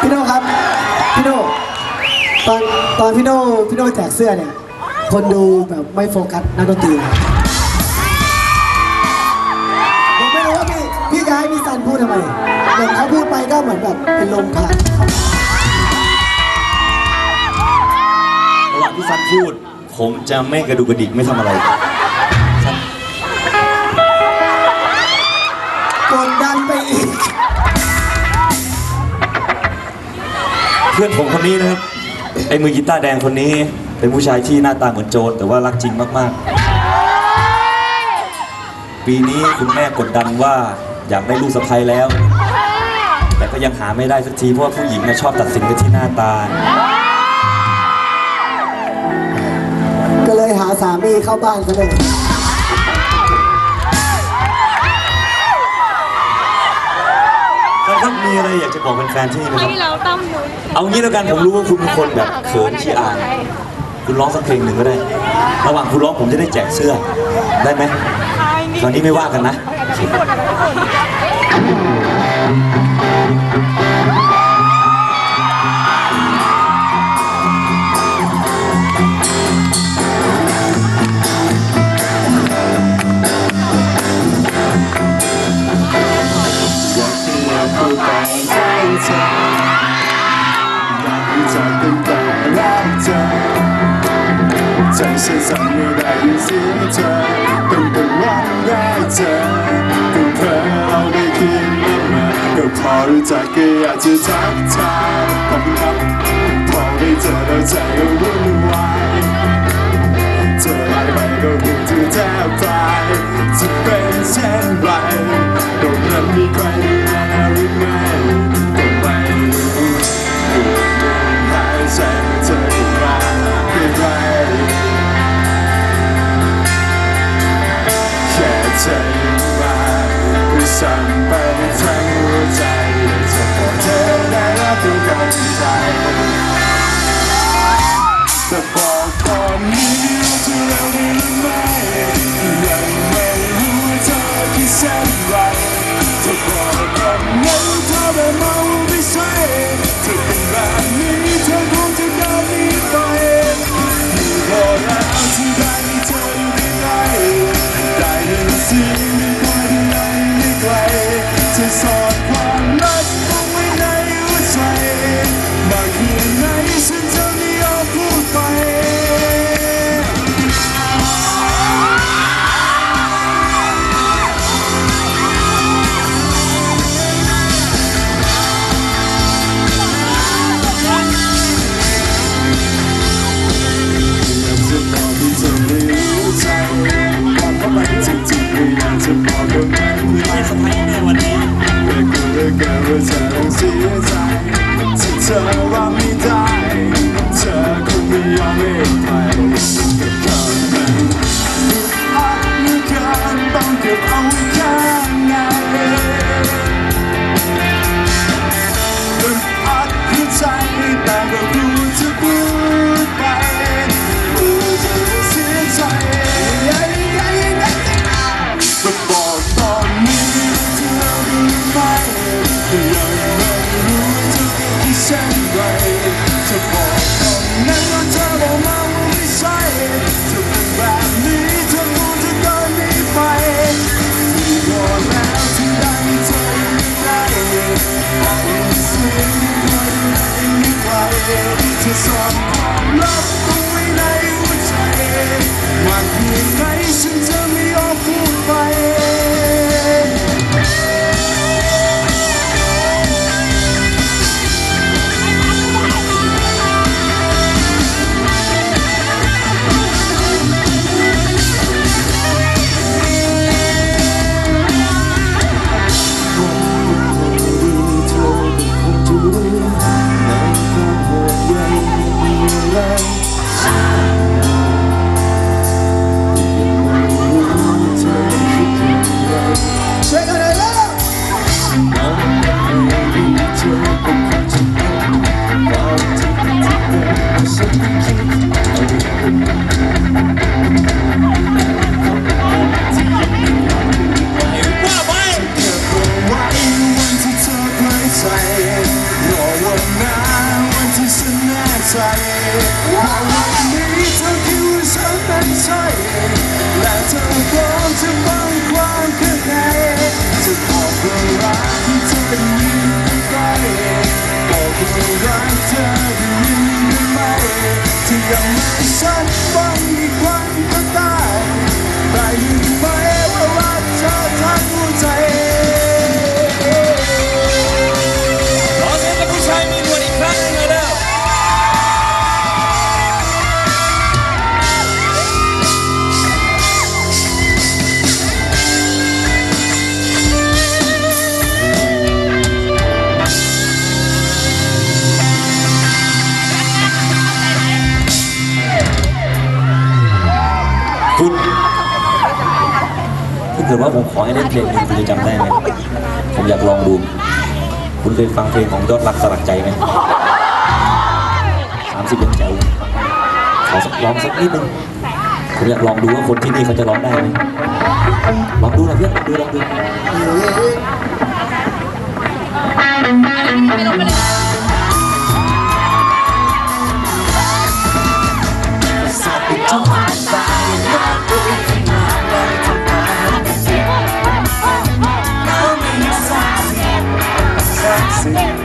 พี่โน่ครับ พี่โน่ตอนตอนพี่โน่พี่โน่แจกเสื้อเนี่ย คนดูแบบไม่โฟกัสนักดนตรีเลยผมไม่รู้ว่าพี่พี่จะให้พี่ซันพูดทำไมเหมือนเขาพูดไปก็เหมือนแบบเป็นลมผ่านระหว่างที่ซันพูด ผมจะไม่กระดูกกระดิกไม่ทำอะไร พื่อนผมคนนี้นะครับ ไอ้มือกีตาร์แดงคนนี้ เป็นผู้ชายที่หน้าตาเหมือนโจรแต่ว่ารักจริงมากๆ ปีนี้คุณแม่กดดันว่าอยากได้ลูกสะใภ้แล้ว แต่ก็ยังหาไม่ได้สักทีเพราะว่าผู้หญิงเนี่ยชอบตัดสินกันที่หน้าตา ก็เลยหาสามีเข้าบ้านซะเลย มีอะไรอยากจะบอกแฟนๆที่นี่ไหมครับให้เราตั้มหนูเอางี้แล้วกันผมรู้ว่าคุณเป็นคนแบบเขินขี้อาย คุณร้องสักเพลงหนึ่งก็ได้ ระหว่างคุณร้องผมจะได้แจกเสื้อ ได้ไหมตอนนี้ไม่ว่ากันนะอากรู้จักกันแต่รักเธอใจฉันสั่นเมื่อได้ยินเสียงเธอตั้งแต่วันแรกเจอก็เพ้อเราได้คิดมาก็พอรู้จักก็อยากจะทักทายขอบคุณครับพอได้เจอแล้วใจ ไต้อ เกิดว่าผมขอให้เล่นเพลงหนึงคุณจะจำได้ไหมผมอยากลองดู คุณเคยฟังเพลงของยอดรักสลักใจไหมสามสิบยังแจ๋วขอสักลองสักนิดนึงผมอยากลองดูว่าคนที่นี่เขาจะร้องได้ไหมลองดูนะเพื่อนลองดูลองดูยั ง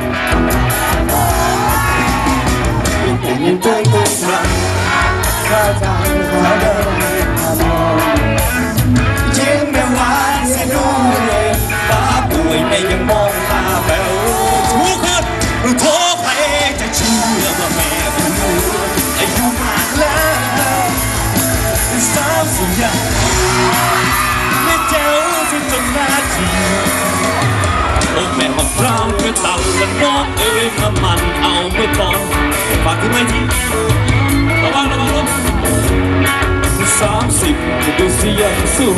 ร่าพร้าวเพื่อตับและน้อเอ้ยมามันเอาเมื่อตอนฝากที่ไม่ทีระวังระวังระวังสามสิบดูสิยังสูง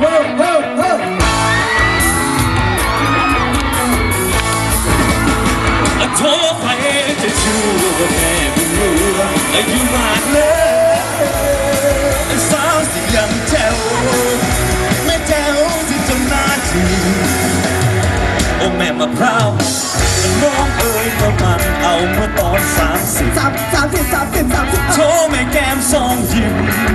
เฮ้เฮ้เฮ้ยอะโทษใครจะช่ว่าแม่เป็นเรืออายุมากแล้วสาวสิยังแจ๋วแม่แจ๋วที่จำหน้าที ม่มะพร้าวและน้องเอ้ยมามันเอาเมื่อตอนสามสิบสามสามสิบสามสิบสามสิบโชว์แม่แก้มสองยิ้ม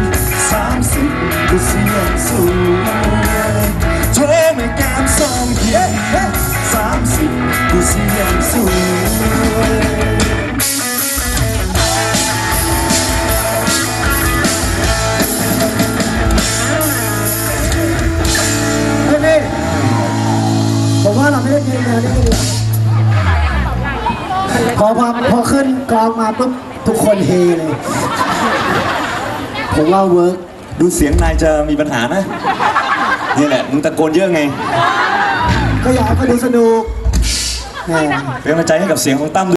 พอพอพอขึ้นกลองมาปุ๊บทุกคนเฮเลย ผมว่าเวิร์กดูเสียงนายจะมีปัญหานะ นี่แหละ มึงตะโกนเยอะไง ก็อยากให้เขาดูสนุกแหม เป็นกำลังใจให้กับเสียงของตั้ม